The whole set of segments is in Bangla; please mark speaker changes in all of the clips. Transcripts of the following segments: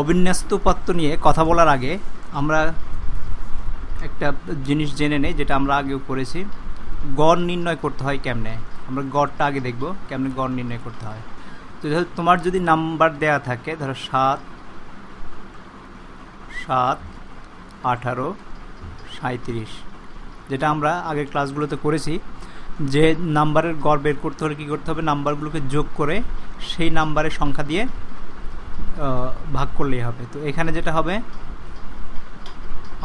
Speaker 1: অবিন্যস্ত নিয়ে কথা বলার আগে আমরা একটা জিনিস জেনে নেই, যেটা আমরা আগেও করেছি। গড় নির্ণয় করতে হয় কেমনে? আমরা গড়টা আগে দেখব, কেমনে গড় নির্ণয় করতে হয়। তো তোমার যদি নাম্বার দেয়া থাকে, ধরো সাত সাত, আঠারো সাঁত্রিশ যেটা আমরা আগের ক্লাসগুলোতে করেছি, যে নাম্বারের গড় বের করতে হলে কী করতে হবে? নাম্বারগুলোকে যোগ করে সেই নাম্বারের সংখ্যা দিয়ে ভাগ করলেই হবে। তো এখানে যেটা হবে,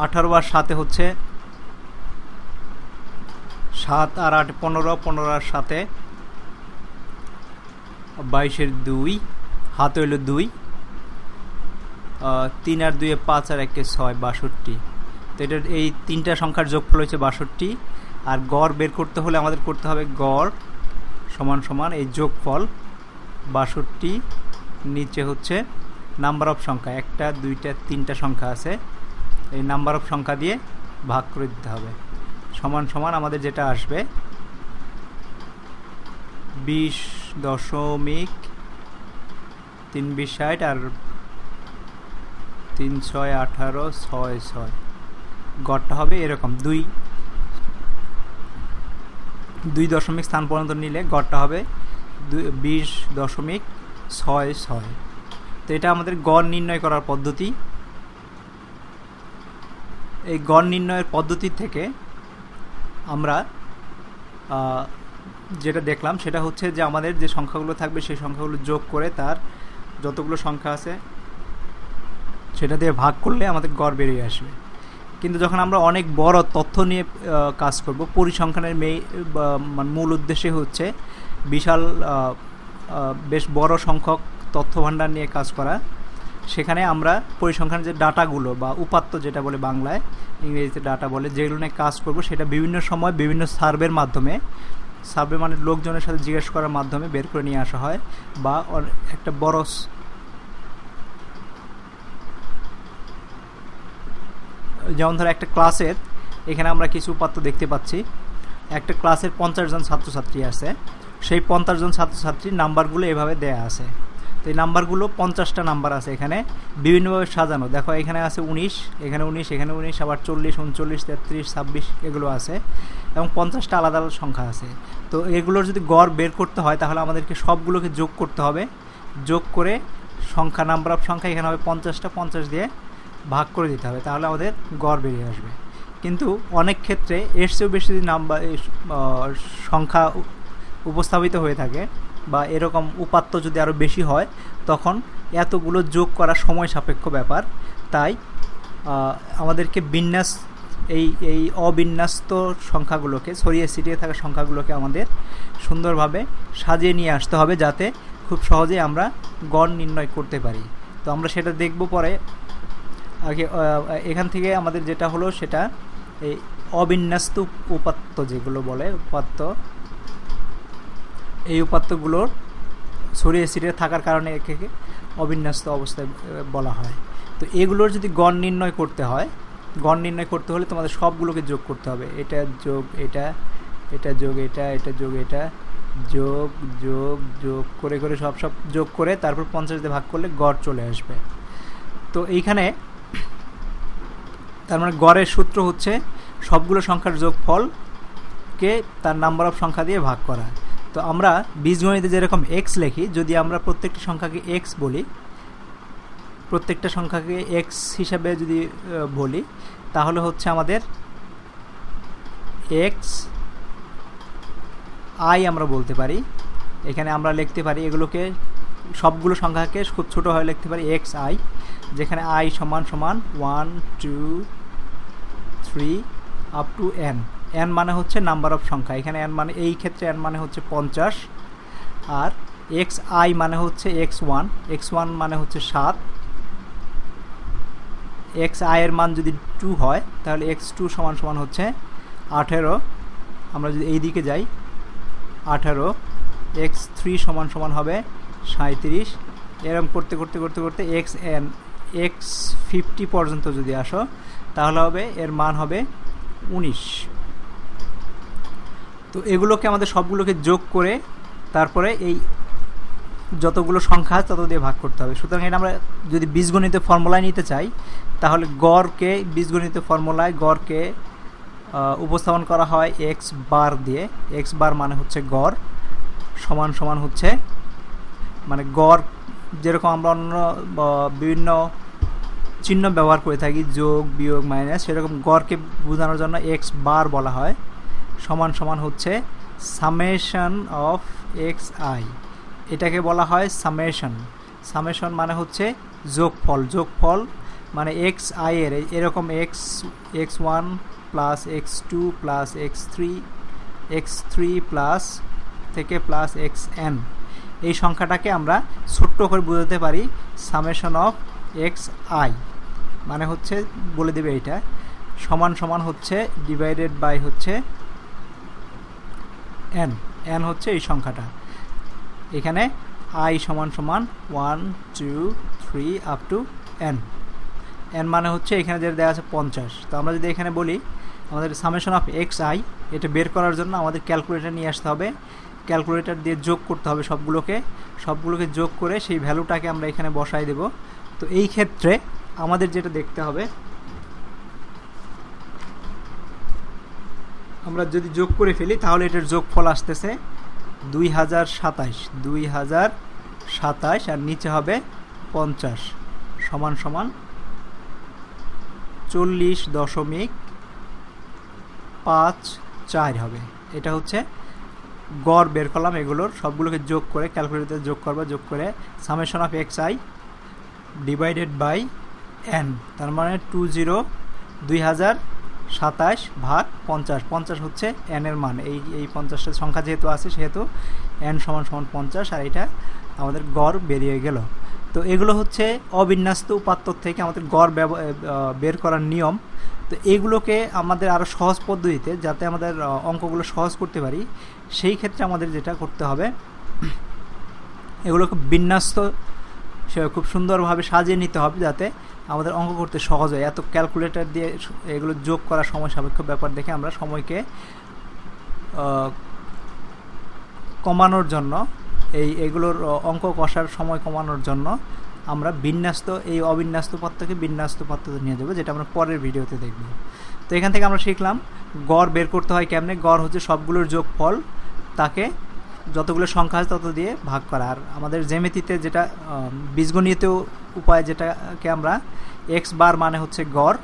Speaker 1: আঠারো আর সাতে হচ্ছে সাত আর আট পনেরো পনেরো আর সাতে, বাইশের দুই হাতে হইল দুই তিন আর দুয়ে পাঁচ আর একে ছয়, বাষট্টি। তো এটার এই তিনটা সংখ্যার যোগফল হচ্ছে বাষট্টি। আর গড় বের করতে হলে আমাদের করতে হবে গড় সমান সমান এই যোগফল বাষট্টি নিচে হচ্ছে নাম্বার অফ সংখ্যা। একটা, দুইটা, তিনটা সংখ্যা আছে। এই নাম্বার অফ সংখ্যা দিয়ে ভাগ করে দিতে হবে। সমান সমান আমাদের যেটা আসবে, বিশ দশমিক তিন বিশ ষাট আর তিন ছয় আঠারো ছয় ছয়। গড়টা হবে এরকম, দুই দুই দশমিক স্থান পর্যন্ত নিলে গড়টা হবে দুই বিশ দশমিক ছয় ছয়। তো এটা আমাদের গড় নির্ণয় করার পদ্ধতি। এই গড় নির্ণয়ের পদ্ধতি থেকে আমরা যেটা দেখলাম সেটা হচ্ছে যে আমাদের যে সংখ্যাগুলো থাকবে সেই সংখ্যাগুলো যোগ করে তার যতগুলো সংখ্যা আছে সেটা দিয়ে ভাগ করলে আমাদের গড় বেরিয়ে আসবে। কিন্তু যখন আমরা অনেক বড় তথ্য নিয়ে কাজ করব, পরিসংখ্যানের মানে মূল উদ্দেশ্যে হচ্ছে বিশাল বেশ বড় সংখ্যক তথ্য ভাণ্ডার নিয়ে কাজ করা। সেখানে আমরা পরিসংখ্যান যে ডাটাগুলো বা উপাত্ত যেটা বলে বাংলায়, ইংরেজিতে ডাটা বলে, যেগুলো নিয়ে কাজ করব সেটা বিভিন্ন সময় বিভিন্ন সার্ভের মাধ্যমে, সার্ভে মানে লোকজনের সাথে জিজ্ঞেস করার মাধ্যমে বের করে নিয়ে আসা হয় বা একটা বড় যেমন ধরো একটা ক্লাসের, এখানে আমরা কিছু উপাত্ত দেখতে পাচ্ছি। একটা ক্লাসের পঞ্চাশ জন ছাত্রছাত্রী আছে। সেই পঞ্চাশ জন ছাত্রছাত্রীর নাম্বারগুলো এভাবে দেয়া আছে। তো এই নাম্বারগুলো পঞ্চাশটা নাম্বার আছে এখানে। বিভিন্নভাবে সাজানো। দেখো, এখানে আছে উনিশ, এখানে উনিশ এখানে উনিশ, আবার চল্লিশ, উনচল্লিশ, তেত্রিশ, ছাব্বিশ এগুলো আছে। এবং পঞ্চাশটা আলাদা আলাদা সংখ্যা আছে। তো এগুলোর যদি গড় বের করতে হয়, তাহলে আমাদেরকে সবগুলোকে যোগ করতে হবে। যোগ করে সংখ্যা, নাম্বার অফ সংখ্যা এখানে হবে পঞ্চাশটা, পঞ্চাশ দিয়ে ভাগ করে দিতে হবে। তাহলে আমাদের গড় বেরিয়ে আসবে। কিন্তু অনেক ক্ষেত্রে এর চেয়েও বেশি যদি নাম্বার সংখ্যা উপস্থাপিত হয়ে থাকে বা এরকম উপাত্ত যদি আরও বেশি হয়, তখন এতগুলো যোগ করা সময় সাপেক্ষ ব্যাপার। তাই আমাদেরকে বিন্যাস, এই এই অবিন্যস্ত সংখ্যাগুলোকে, ছড়িয়ে ছিটিয়ে থাকা সংখ্যাগুলোকে আমাদের সুন্দরভাবে সাজিয়ে নিয়ে আসতে হবে যাতে খুব সহজেই আমরা গণ নির্ণয় করতে পারি। তো আমরা সেটা দেখব পরে। আগে এখান থেকে আমাদের যেটা হলো সেটা, এই অবিন্যস্ত উপাত্ত যেগুলো বলে, উপাত্ত এই উপাত্তগুলোর ছড়িয়ে ছিটিয়ে থাকার কারণে একে অবিন্যস্ত অবস্থায় বলা হয়। তো এগুলোর যদি গণ নির্ণয় করতে হয়, গণ নির্ণয় করতে হলে তোমাদের সবগুলোকে যোগ করতে হবে। এটা যোগ, এটা এটা যোগ, এটা এটা যোগ এটা, যোগ যোগ যোগ করে করে সব সব যোগ করে তারপর পঞ্চাশ দিয়ে ভাগ করলে গড় চলে আসবে। তো এইখানে তার মানে গড়ের সূত্র হচ্ছে সবগুলো সংখ্যার যোগফলকে তার নাম্বার অফ সংখ্যা দিয়ে ভাগ করা। তো আমরা বীজগণিতে যেরকম এক্স লেখি, যদি আমরা প্রত্যেকটি সংখ্যাকে এক্স বলি, প্রত্যেকটা সংখ্যাকে এক্স হিসাবে যদি বলি, তাহলে হচ্ছে আমাদের এক্স আই আমরা বলতে পারি। এখানে আমরা লিখতে পারি এগুলোকে, সবগুলো সংখ্যাকে খুব ছোটো হয়ে লিখতে পারি এক্স আই যেখানে আই সমান সমান one two three up to N N মানে হচ্ছে নাম্বার অফ সংখ্যা। এখানে এন মানে এই ক্ষেত্রে এন মানে হচ্ছে পঞ্চাশ। আর এক্স আই মানে হচ্ছে এক্স ওয়ান এক্স ওয়ান মানে হচ্ছে সাত। এক্স আই এর মান যদি টু হয়, তাহলে এক্স টু সমান সমান হচ্ছে আঠেরো। আমরা যদি এই দিকে যাই, আঠারো। এক্স থ্রি সমান সমান হবে সাঁত্রিশ এরকম করতে করতে করতে করতে এক্স এন এক্স ফিফটি পর্যন্ত যদি আসো, তাহলে হবে, এর মান হবে উনিশ। তো এগুলোকে আমাদের সবগুলোকে যোগ করে তারপরে এই যতগুলো সংখ্যা তত দিয়ে ভাগ করতে হবে। সুতরাং এটা আমরা যদি বীজগণিত ফর্মুলায় নিতে চাই, তাহলে গড়কে, বীজগণিত ফর্মুলায় গড়কে উপস্থাপন করা হয় এক্স বার দিয়ে। এক্স বার মানে হচ্ছে গড়, সমান সমান হচ্ছে মানে গড় যেরকম আমরা অন্য বিভিন্ন চিহ্ন ব্যবহার করে থাকি, যোগ, বিয়োগ, মাইনাস, সেরকম গড়কে বোঝানোর জন্য এক্স বার বলা হয়। সমান সমান হচ্ছে সামেশন অফ এক্স আই। এটাকে বলা হয় সামেশন। সামেশন মানে হচ্ছে যোগফল। যোগফল মানে এক্স আই এর, এরকম X X one plus X two plus X three X three plus থেকে প্লাস এক্স এন। এই সংখ্যাটাকে আমরা ছোট্ট করে বোঝাতে পারি সামেশন অফ এক্স আই। মানে হচ্ছে, বলে দেবে এইটা সমান সমান হচ্ছে ডিভাইডেড বাই হচ্ছে এন এন হচ্ছে এই সংখ্যাটা। এখানে আই সমান সমান one two three up to N N মানে হচ্ছে এখানে যেটা দেওয়া আছে পঞ্চাশ। তো আমরা যদি এখানে বলি, আমাদের সামেশন অফ এক্স আই এটা বের করার জন্য আমাদের ক্যালকুলেটর নিয়ে আসতে হবে। ক্যালকুলেটর দিয়ে যোগ করতে হবে সবগুলোকে। সবগুলোকে যোগ করে সেই ভ্যালুটাকে আমরা এখানে বসাই দেব। তো এই ক্ষেত্রে আমাদের যেটা দেখতে হবে আমরা যদি যোগ করে ফেলি, তাহলে এটার যোগফল আসতেছে দুই হাজার সাতাইশ। দুই হাজার সাতাইশ আর নিচে হবে পঞ্চাশ সমান সমান চল্লিশ দশমিক পাঁচ চার হবে। এটা হচ্ছে গড় বের করলাম এগুলোর, সবগুলোকে যোগ করে, ক্যালকুলেটরে যোগ করব, যোগ করে summation of X I divided by N, তার মানে টু জিরো দুই হাজার সাতাশ ভাগ পঞ্চাশ। পঞ্চাশ হচ্ছে এনের মান। এই এই পঞ্চাশটা সংখ্যা যেহেতু আছে, সেহেতু এন সমান সমান পঞ্চাশ, আর এটা আমাদের গড় বেরিয়ে গেল। তো এগুলো হচ্ছে অবিন্যস্ত উপাত্ত থেকে আমাদের গড় বের করার নিয়ম। তো এগুলোকে আমাদের আরও সহজ পদ্ধতিতে, যাতে আমাদের অঙ্কগুলো সহজ করতে পারি, সেই ক্ষেত্রে আমাদের যেটা করতে হবে, এগুলোকে বিন্যস্ত খুব সুন্দরভাবে সাজিয়ে নিতে হবে, যাতে আমাদের অঙ্ক করতে সহজ হয়। এত ক্যালকুলেটর দিয়ে এগুলো যোগ করা সময় সাপেক্ষ ব্যাপার দেখে আমরা সময়কে কমানোর জন্য এই এগুলোর অঙ্ক কষার সময় কমানোর জন্য আমরা বিন্যাস্ত এই অবিন্যাস্ত পত্রকে বিন্যাস্ত পত্রতে নিয়ে যাব যেটা আমরা পরের ভিডিওতে দেখব। তো এখান থেকে আমরা শিখলাম গড় বের করতে হয় কেমনে? গড় হচ্ছে সবগুলোর যোগফল তাকে যতগুলো সংখ্যা আছে তত দিয়ে ভাগ করা। আর আমাদের জ্যামিতিতে যেটা আহ, বীজগণিত উপায় যেটাকে আমরা এক্স বার মানে হচ্ছে গড়,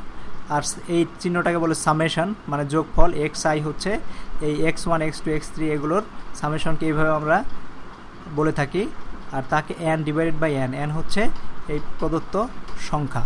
Speaker 1: আর এই চিহ্নটাকে বলে সামেশন মানে যোগফল এক্স আই হচ্ছে এই X one X two X three এগুলোর সামেশনকে এইভাবে আমরা বলে থাকি, আর তাকে N divided by N N হচ্ছে এই প্রদত্ত সংখ্যা।